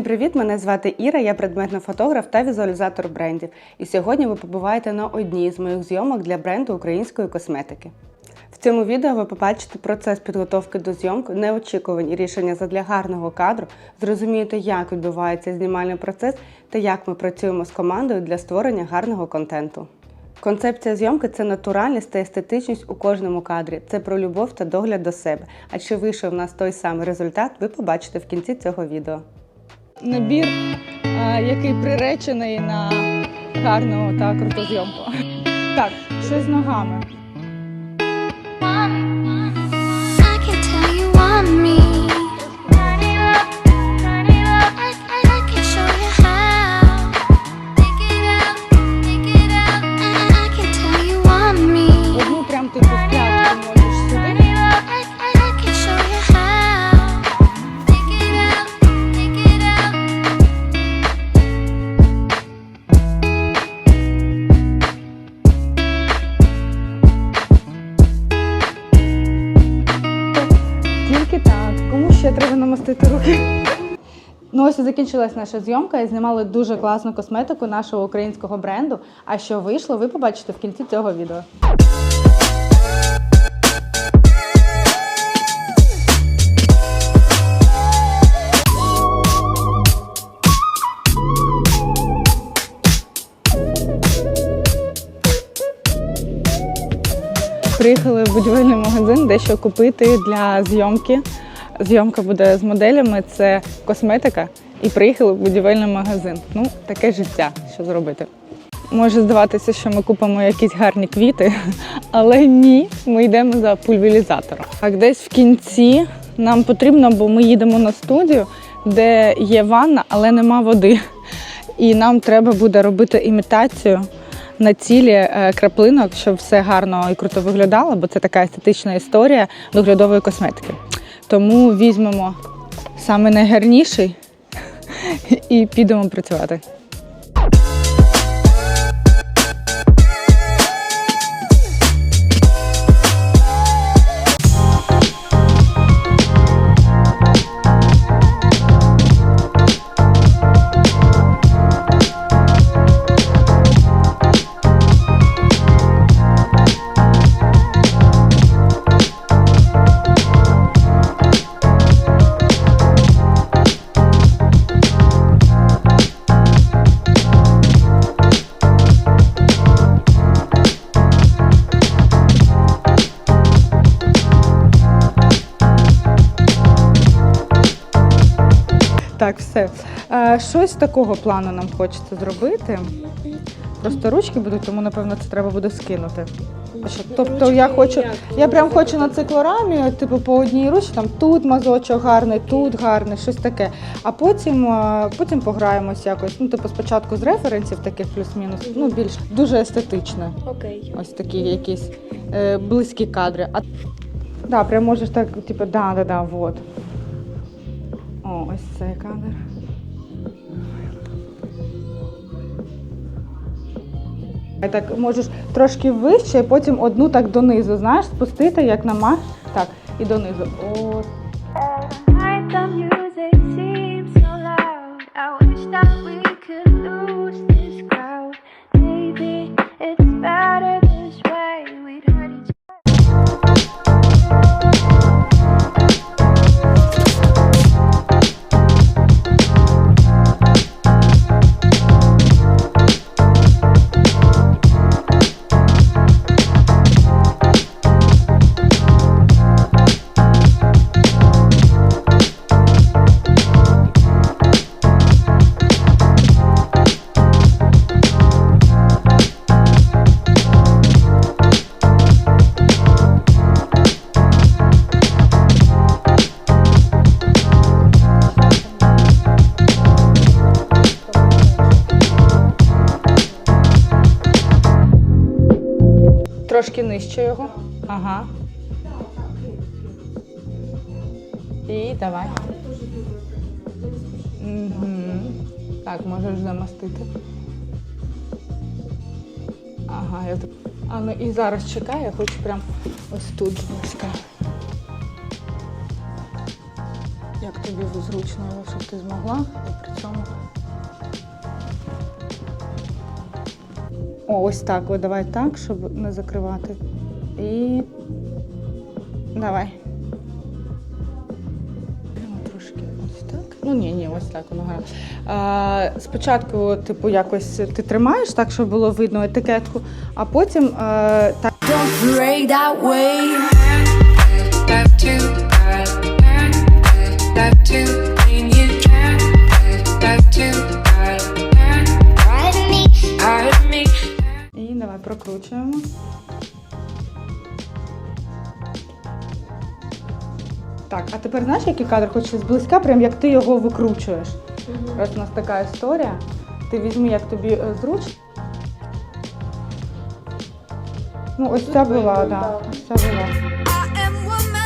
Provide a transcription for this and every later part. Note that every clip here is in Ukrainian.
Всім привіт! Мене звати Іра, я предметний фотограф та візуалізатор брендів. І сьогодні ви побуваєте на одній з моїх зйомок для бренду української косметики. В цьому відео ви побачите процес підготовки до зйомки, неочікувані рішення задля гарного кадру, зрозумієте, як відбувається знімальний процес та як ми працюємо з командою для створення гарного контенту. Концепція зйомки це натуральність та естетичність у кожному кадрі. Це про любов та догляд до себе. А чи вийшов в нас той самий результат, ви побачите в кінці цього відео. Набір, який приречений на гарну та круту зйомку. Так, що з ногами. Ось і закінчилась наша зйомка і знімали дуже класну косметику нашого українського бренду. А що вийшло, ви побачите в кінці цього відео. Приїхали в будівельний магазин дещо купити для зйомки. Зйомка буде з моделями, це косметика. І приїхали в будівельний магазин. Ну, таке життя, що зробити. Може здаватися, що ми купимо якісь гарні квіти, але ні, ми йдемо за пульверізатором. Так, десь в кінці нам потрібно, бо ми їдемо на студію, де є ванна, але нема води. І нам треба буде робити імітацію на цілі е, краплинок, щоб все гарно і круто виглядало, бо це така естетична історія доглядової косметики. Тому візьмемо саме найгарніший і підемо працювати. Так, все. Щось такого плану нам хочеться зробити. Просто ручки будуть, тому напевно це треба буде скинути. Тобто я хочу, я прям хочу на циклорамі, типу по одній ручці, там тут мазочок гарний, тут гарний, щось таке. А потім, потім пограємось якось. Ну, типу, спочатку з референсів таких плюс-мінус, ну більш дуже естетичне. Окей. Ось такі якісь е, близькі кадри. А да, прям можеш так, типу, да, да, да, вот. О, ось цей кадр. Так можеш трошки вище, потім одну так донизу, знаєш, спустити, як на мах. Так, і донизу. От. Трошки нижче його. Ага. І давай. Угу. Так, можеш замастити. Ага, я так. А ну і зараз чекай, я хочу прям ось тут близько. як тобі зручно, щоб ти змогла, і при цьому. О, ось так. О, давай так, щоб не закривати. І давай. Трошки ось так. Ну ні, ні, ось так воно гарно. А, спочатку, типу, якось ти тримаєш так, щоб було видно етикетку, а потім е, так. Don't pray that way. Love to, love to, тепер знаєш, який кадр хочеш зблизька, прям як ти його викручуєш. Раз у нас така історія. Ти візьми, як тобі е, зручно. Ну, ось ця була, так. Да, ось ця була. I am woman,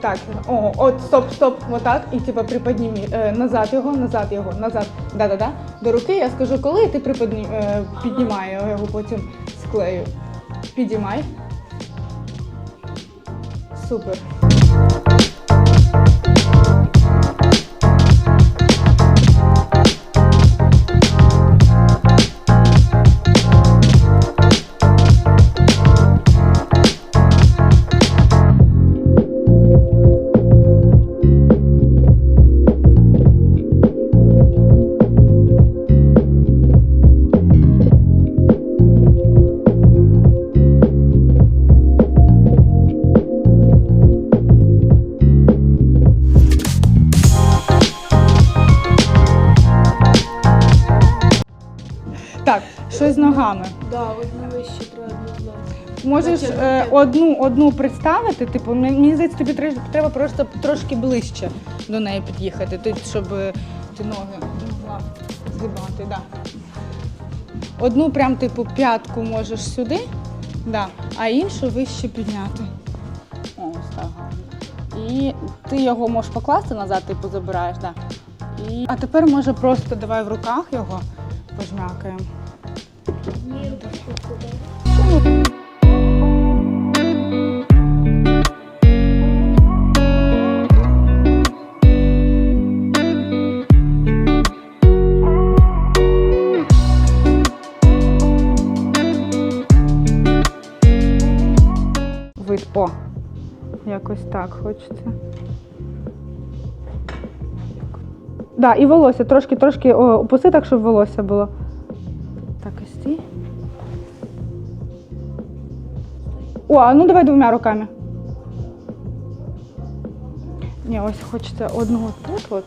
Так, о, от, стоп, стоп, отак. І типа приподнімі е, назад його, назад його, назад. Да-да-да. До руки я скажу, коли ти приподні, е, піднімай його потім склею. Підіймай. Супер. Ногами. Да, одну вище треба. Можеш е, одну одну представити, типу, мені мені здається, тобі тре- треба просто трошки ближче до неї під'їхати, тут, щоб е, ти ноги могла згибати. Да. Одну прям типу п'ятку можеш сюди, да, а іншу вище підняти. О, ось так гарно. І ти його можеш покласти назад, типу забираєш, да. І... А тепер може просто давай в руках його пожмякаємо. Вид. О! Якось так хочеться. Да, і волосся трошки, трошки о, опусти так, щоб волосся було. О, а ну давай двома руками. Ні, ось хочеться одну от тут от.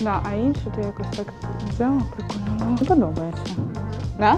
Да, а іншу то якось так взяла, прикольно. Подобається. Да?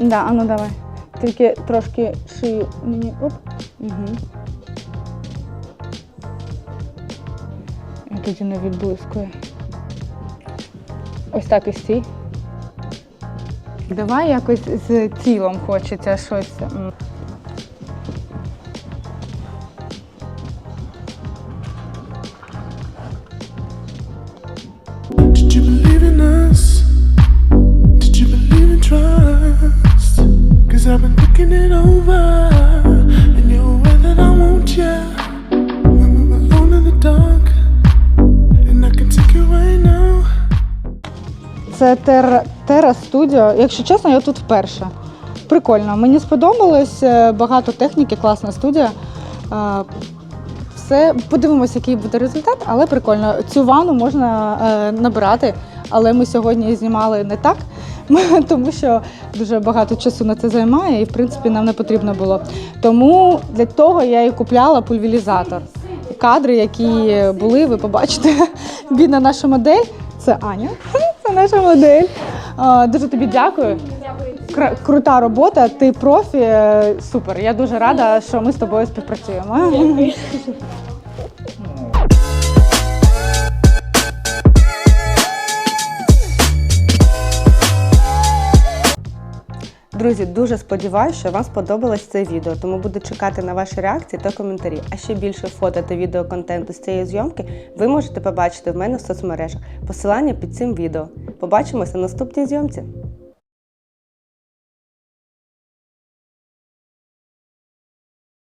Да, а ну давай. Тільки трошки шию мені. Оп. Угу. Тоді не відблискує. Ось так і стій. Давай якось з тілом хочеться щось. Thinking it over. And you're aware that I want you. When were alone in the dark. And I can take you right now. Це Terra, Terra Studio. Якщо чесно, я тут вперше. Прикольно. Мені сподобалось е, багато техніки, класна студія. Е, Все, подивимося, який буде результат, але прикольно. Цю ванну можна е, набирати, але ми сьогодні знімали не так, тому що дуже багато часу на це займає, і в принципі нам не потрібно було. Тому для того я і купляла пульверізатор. Кадри, які були, ви побачите. Бідна наша модель. Це Аня. Це наша модель. Дуже тобі дякую. Крута робота, ти профі. е, Супер. Я дуже рада, що ми з тобою співпрацюємо. Друзі, дуже сподіваюся, що вам сподобалось це відео, тому буду чекати на ваші реакції та коментарі. А ще більше фото та відеоконтенту з цієї зйомки ви можете побачити в мене в соцмережах. Посилання під цим відео. Побачимося на наступній зйомці.